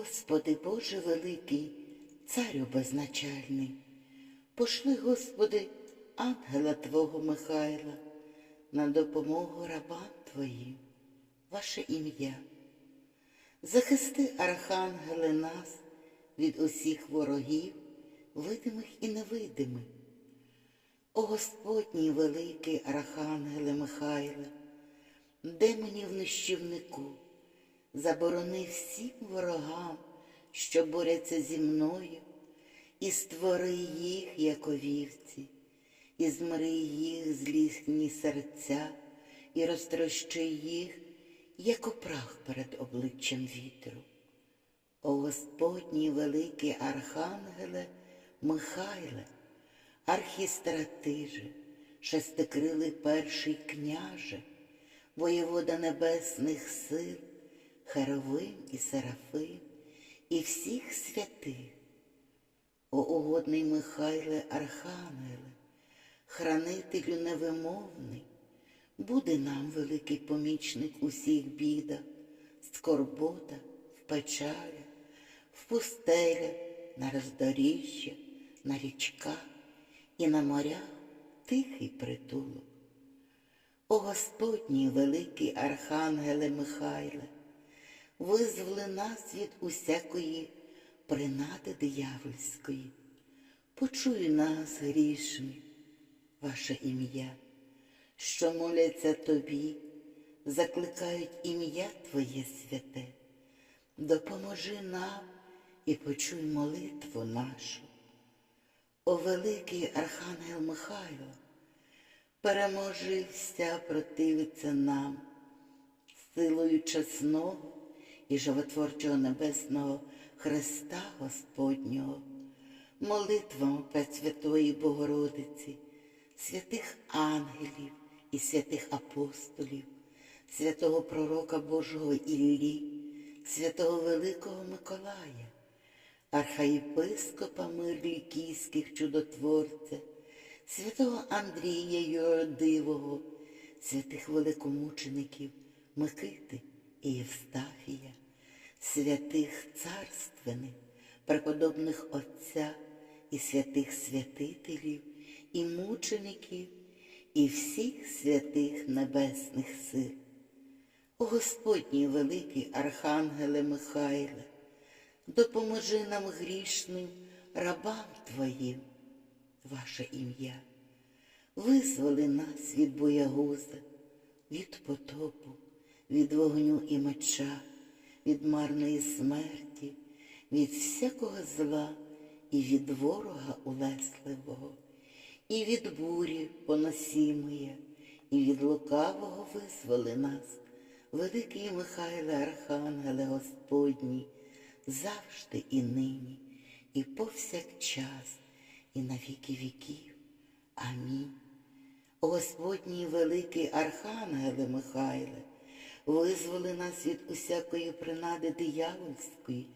Господи Боже великий, царю безначальний, пошли, Господи, ангела Твого Михайла на допомогу рабам Твоїм, ваше ім'я. Захисти, архангели, нас від усіх ворогів, видимих і невидимих. О Господній великий архангеле Михайле, демонів нищівнику, заборони всім ворогам, що борються зі мною, і створи їх, як овівці, і змири їх злісні серця, і розтрощи їх, як опрах перед обличчям вітру. О Господній великий архангеле Михайле, архістратиже, шестикрилий перший княже, воєвода небесних сил, Херовим і Серафим, і всіх святих. О угодний Михайле Архангеле, хранителю невимовний, буде нам великий помічник у всіх бідах, скорбота, в печалях, в пустелях, на роздоріжжя, на річках і на морях тихий притулок. О Господній великий Архангеле Михайле, визволи нас від усякої принади диявольської. Почуй нас, грішні, ваше ім'я, що моляться тобі, закликають ім'я Твоє святе. Допоможи нам і почуй молитву нашу. О великий Архангел Михайло, переможи вся противиться нам, силою чесного і животворчого небесного Христа Господнього, молитвами Пресвятої Богородиці, святих ангелів і святих апостолів, святого Пророка Божого Іллі, святого Великого Миколая, архаєпископа Мирлікійських чудотворця, святого Андрія Юродивого, святих великомучеників Микити і Євстафія, святих царственних, преподобних Отця і святих святителів, і мучеників, і всіх святих небесних сил. О Господній великий Архангеле Михайле, допоможи нам грішним рабам Твоїм, ваше ім'я, визволи нас від боягуза, від потопу, від вогню і меча, від марної смерті, від всякого зла і від ворога улесливого, і від бурі поносімої, і від лукавого визволи нас, великий Михайле Архангеле Господній, завжди і нині, і повсякчас, і на віки віків. Амінь. Господній великий Архангеле Михайле, визволи нас від усякої принади диявольської,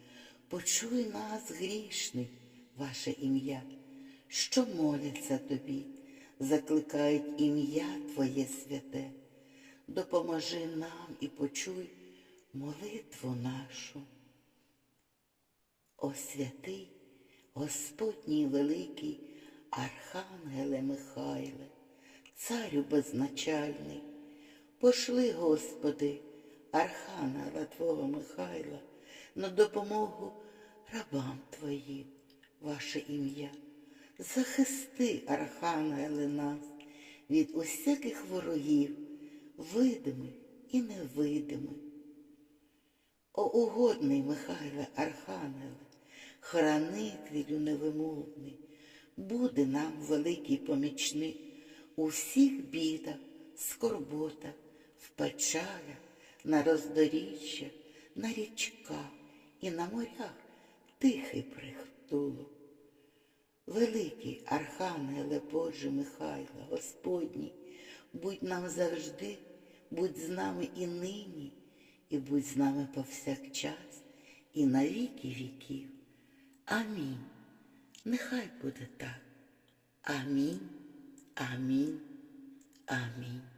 почуй нас, грішних, ваше ім'я, що моляться тобі, закликають ім'я Твоє святе, допоможи нам і почуй молитву нашу. О святий Господній великий Архангеле Михайле, царю безначальний, пошли, Господи, Архангела Твого Михайла, на допомогу рабам Твоїм, ваше ім'я. Захисти, Архангеле, нас від усяких ворогів, видимих і невидимих. О угодний Михайле Архангеле, хранителю невимовний, буде нам великий помічник у всіх бідах, скорботах, в печалях, на роздоріжжях, на річках і на морях тихий прихтулок. Великий Архангеле Боже Михайло, Господній, будь нам завжди, будь з нами і нині, і будь з нами повсякчас, і на віки віків. Амінь. Нехай буде так. Амінь, амінь, амінь.